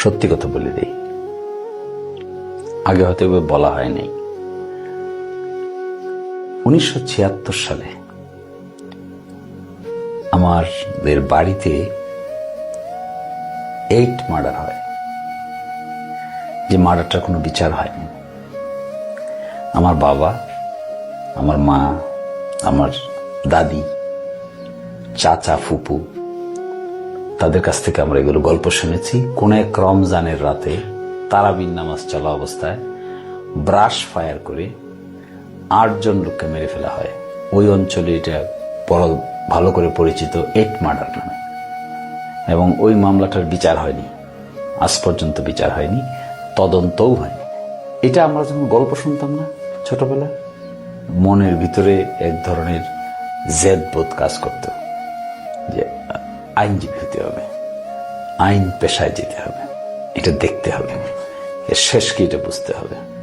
সত্যি কথা বলে দিই। আগে হয়তো বলা হয় নাই। উনিশশো সালে আমাদের বাড়িতে এইট মার্ডার হয়। যে মার্ডারটার কোনো বিচার হয়নি। আমার বাবা, আমার মা, আমার দাদি, চাচা, ফুপু তাদের কাছ থেকে আমরা এগুলো গল্প শুনেছি। কোন এক রমজানের রাতে তারাবিন নামাজ চলা অবস্থায় ব্রাশ ফায়ার করে আটজন লোককে মেরে ফেলা হয়। ওই অঞ্চলে এটা বড় ভালো করে পরিচিত এট মার্ডার নামে। এবং ওই মামলাটার বিচার হয়নি। আজ পর্যন্ত বিচার হয়নি, তদন্তও হয়নি। এটা আমরা যখন গল্প শুনতাম না ছোটবেলায়, মনের ভিতরে এক ধরনের জেদ বোধ কাজ করত। যে আইনজীবী হতে হবে। আইন পেশায় যেতে হবে। এটা দেখতে হবে। এর শেষ কি এটা বুঝতে হবে।